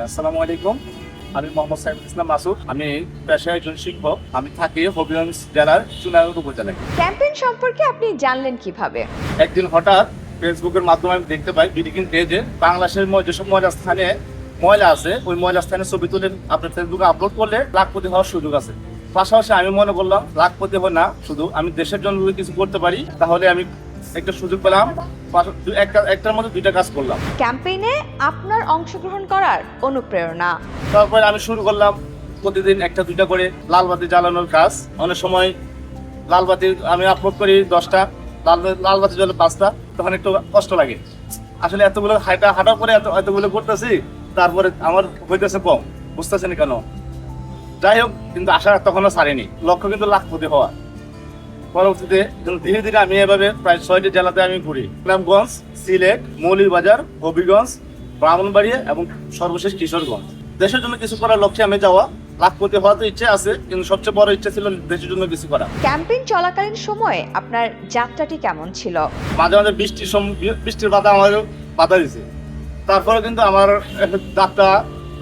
আসসালামু আলাইকুম। আমি মোহাম্মদ সাইফুল ইসলাম মাসুদ। আমি পেশায় একজন শিক্ষক। আমি থাকি হবিগঞ্জ জেলার চুনারুর উপজেলায়। ক্যাম্পেইন সম্পর্কে আপনি জানলেন কীভাবে? একদিন হঠাৎ ফেসবুকের মাধ্যমে আমি দেখতে পাই বিডিকিং পেজে বাংলাদেশের যেসব ময়লা স্থানে ময়লা আছে ওই ময়লা স্থানে ছবি তুলে আপনার ফেসবুকে আপলোড করলে লাখপতি হওয়ার সুযোগ আছে। পাশাপাশি আমি মনে করলাম লাখপতি হওয়া না শুধু আমি দেশের জন্য কিছু করতে পারি তাহলে আমি একটা সুযোগ পেলাম একটা একটার মধ্যে দুইটা কাজ করলাম। ক্যাম্পেইনে আপনার অংশগ্রহণ করার অনুপ্রেরণা। তারপরে আমি শুরু করলাম প্রতিদিন একটা দুইটা করে লাল বাতি জ্বালানোর কাজ। অনেক সময় লাল বাতি আমি আপলোড করি দশটা লাল লাল বাতি জ্বলে পাঁচটা তখন একটু কষ্ট লাগে। আসলে এতগুলো হাঁটা হাঁটার পরে এত এতগুলো করতেছি তারপরে আমার হইতেছে কম। বুঝতেছেন কেন? যাই হোক কিন্তু আশা তখনও ছাড়েনি। লক্ষ্য কিন্তু লাখপতি হওয়া। পরবর্তীতে ধীরে ধীরে আমি এভাবে প্রায় ছয়টি জেলাতে আমি ঘুরি। ইসলামগঞ্জ সিলেট মৌলভীবাজার হবিগঞ্জ ব্রাহ্মণবাড়িয়া এবং সর্বশেষ কিশোরগঞ্জ। দেশের জন্য কিছু করার লক্ষ্যে আমি যাওয়া লাখপতি হওয়ার তো ইচ্ছে আছে কিন্তু সবচেয়ে বড় ইচ্ছে ছিল দেশের জন্য কিছু করা। ক্যাম্পেইন চলাকালীন সময়ে আপনার যাত্রাটি কেমন ছিল? মাঝে মাঝে বৃষ্টির বৃষ্টির বাধা আমার বাধা দিছে তারপরে কিন্তু আমার যাত্রা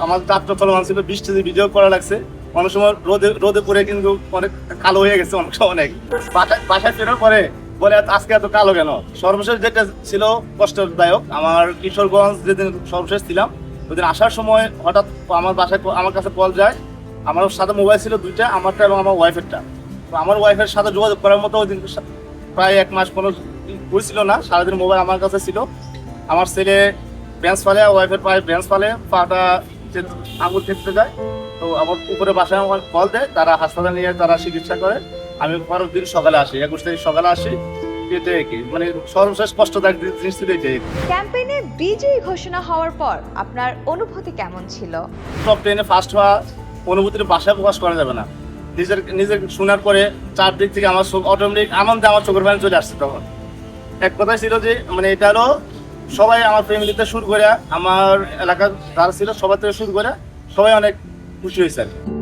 আমার যাত্রা চলমান ছিল বৃষ্টিতে ভিডিও করা লাগছে। অনেক সময় রোদে রোদে পরে কিন্তু অনেক কালো হয়ে গেছে অনেক সময় অনেক। বাসায় বাসায় ফেরার পরে বলে আজকে এত কালো কেন? সর্বশেষ যেটা ছিল কষ্টদায়ক, আমার কিশোরগঞ্জ যেদিন সর্বশেষ ছিলাম, ওইদিন আসার সময় হঠাৎ আমার বাসায় আমার কাছে কল যায়। আমার সাথে মোবাইল ছিল দুইটা, আমারটা এবং আমার ওয়াইফেরটা। তো আমার ওয়াইফের সাথে যোগাযোগ করার মতো ওই দিন প্রায় এক মাস কোনো হয়েছিল না, সারাদিন মোবাইল আমার কাছে ছিল। আমার ছেলে বেঞ্চ ফালে ওয়াইফের পায়ে বেঞ্চ ফালে পাটা আঙুল থেকতে যায় তো আমার উপরে বাসায় আমার কল দেয় তারা হাসপাতালে নিয়ে তারা চিকিৎসা করে। আমি পরের দিন সকালে আসি একুশ তারিখ সকালে আসি মানে সর্বশেষ কষ্টদায়ক জিনিস ছিল এটাই ক্যাম্পেইনে বিজয়ী ঘোষণা হওয়ার পর আপনার অনুভূতি কেমন ছিল? টপ টেনে ফার্স্ট হওয়া অনুভূতির ভাষায় প্রকাশ করা যাবে না। নিজের নিজের শোনার পরে চারদিক থেকে আমার অটোমেটিক আনন্দে আমার চোখের পানি চলে আসছে তখন। এক কথাই ছিল যে মানে এটা হলো সবাই আমার ফ্যামিলিতে শুরু করে, আমার এলাকার যারা ছিল সবার থেকে শুরু করে সবাই অনেক খুশি হয়েছে আর।